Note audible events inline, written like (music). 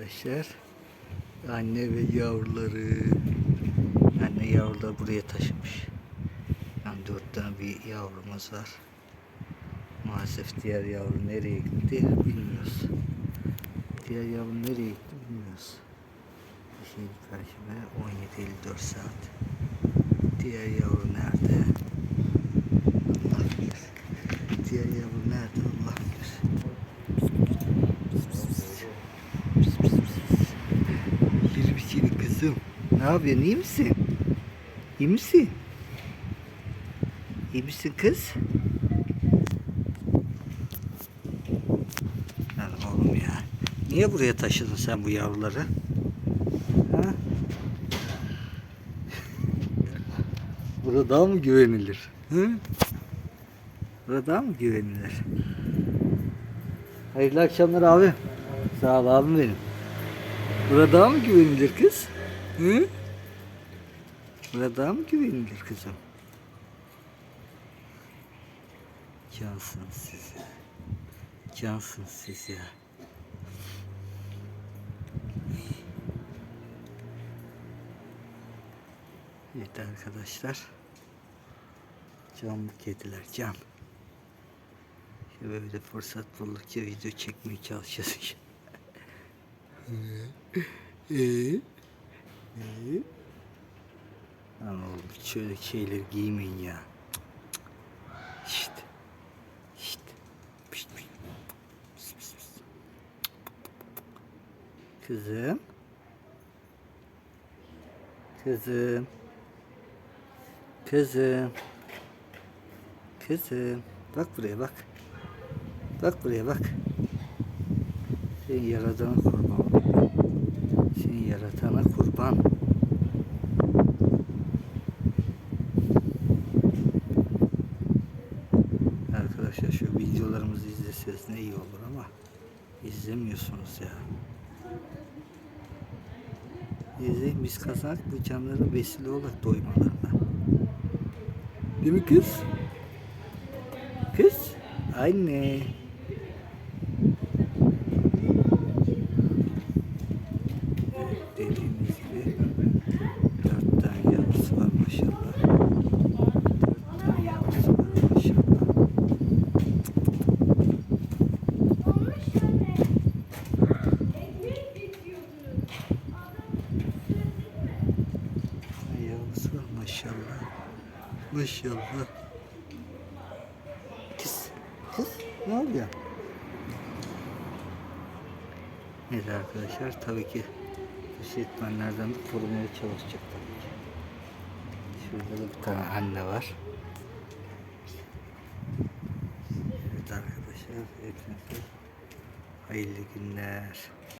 arkadaşlar. Anne ve yavruları. Anne yavruları buraya taşımış. Yani dört tane bir yavrumuz var. Maalesef diğer yavru nereye gitti bilmiyoruz. Diğer yavru nereye gitti bilmiyoruz. Şimdi Perşembe 17.54 saat. Diğer yavru nerede? Allah bilir. Diğer yavru nerede Allah bilir. Yürü bir seni kızım. Ne yapıyorsun iyi misin? İyi misin? İyi misin kız? Lan oğlum ya. Niye buraya taşıdın sen bu yavruları? Ha? (laughs) Burada mı güvenilir? Hı? Burada mı güvenilir? Hayırlı akşamlar abi. Sağ ol abim benim. Burada mı güvenilir kız? Hı? Burada daha mı güvenilir kızım? Cansınız siz ya. Cansınız siz ya. Evet arkadaşlar. Can bu kediler can. Şöyle böyle fırsat buldukça video çekmeye çalışacağız. Eee? (laughs) Eee? Lan oğlum şöyle şeyler giymeyin ya. Şşt. Şşt. Pişt. Kızım. Kızım. Kızım. Kızım. Bak buraya bak. Bak buraya bak. Seni yaradana kurban. Seni yaratana kurban. Arkadaşlar şu videolarımızı izleseniz ne iyi olur ama izlemiyorsunuz ya. İzleyin biz kazandık bu canların vesile olarak doymalarına. Değil mi kız? Kız? Anne. Evet, Dediğimiz gibi dört tane yavrusu var maşallah. Dört tane yavrusu var maşallah. Ay Yavrusu var maşallah. Maşallah. Kız, kız ne oluyor? Evet arkadaşlar tabii ki işletmenlerden de korumaya çalışacak tabii ki. Şurada da bir tane anne var. Evet arkadaşlar hepinize hayırlı günler.